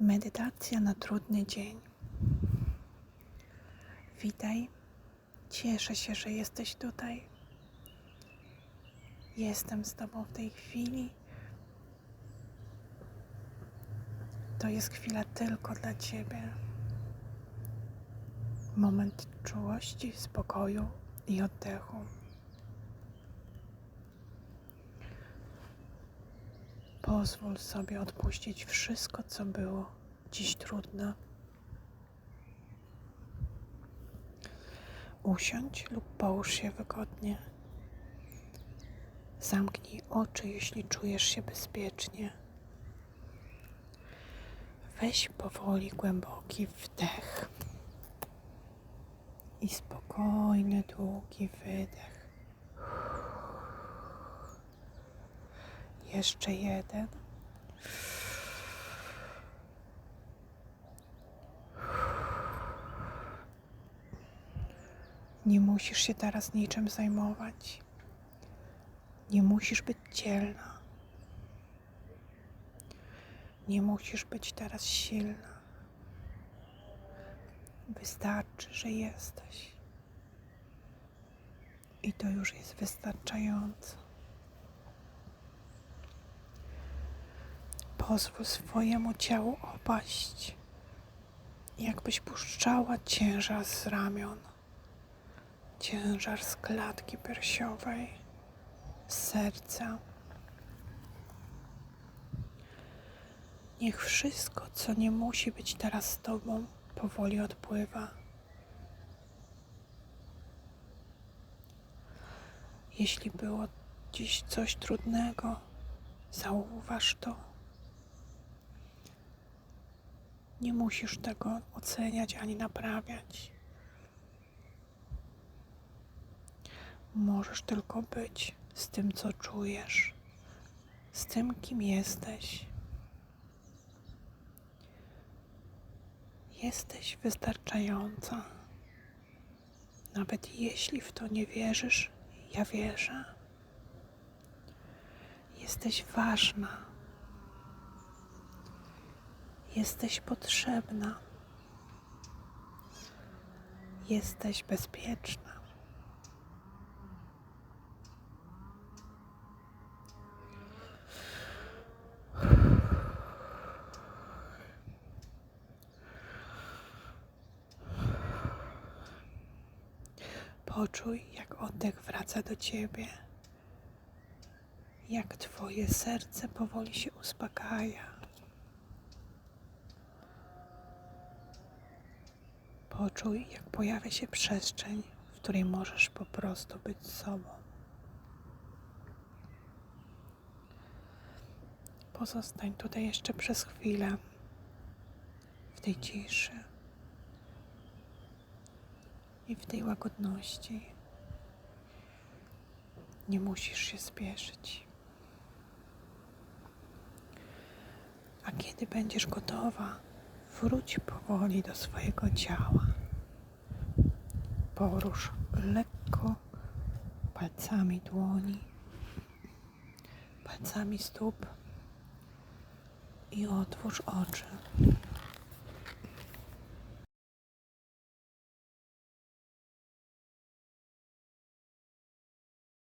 Medytacja na trudny dzień. Witaj. Cieszę się, że jesteś tutaj. Jestem z Tobą w tej chwili. To jest chwila tylko dla Ciebie. Moment czułości, spokoju i oddechu. Pozwól sobie odpuścić wszystko, co było dziś trudne. Usiądź lub połóż się wygodnie. Zamknij oczy, jeśli czujesz się bezpiecznie. Weź powoli głęboki wdech i spokojny, długi wydech. Jeszcze jeden. Nie musisz się teraz niczym zajmować. Nie musisz być dzielna. Nie musisz być teraz silna. Wystarczy, że jesteś. I to już jest wystarczająco. Pozwól swojemu ciału opaść, jakbyś puszczała ciężar z ramion, ciężar z klatki piersiowej, z serca. Niech wszystko, co nie musi być teraz z Tobą, powoli odpływa. Jeśli było dziś coś trudnego, zauważ to. Nie musisz tego oceniać ani naprawiać. Możesz tylko być z tym, co czujesz, z tym, kim jesteś. Jesteś wystarczająca. Nawet jeśli w to nie wierzysz, ja wierzę. Jesteś ważna. Jesteś potrzebna. Jesteś bezpieczna. Poczuj, jak oddech wraca do ciebie, jak twoje serce powoli się uspokaja. Poczuj, jak pojawia się przestrzeń, w której możesz po prostu być sobą. Pozostań tutaj jeszcze przez chwilę, w tej ciszy i w tej łagodności. Nie musisz się spieszyć. A kiedy będziesz gotowa, wróć powoli do swojego ciała. Porusz lekko palcami dłoni, palcami stóp i otwórz oczy.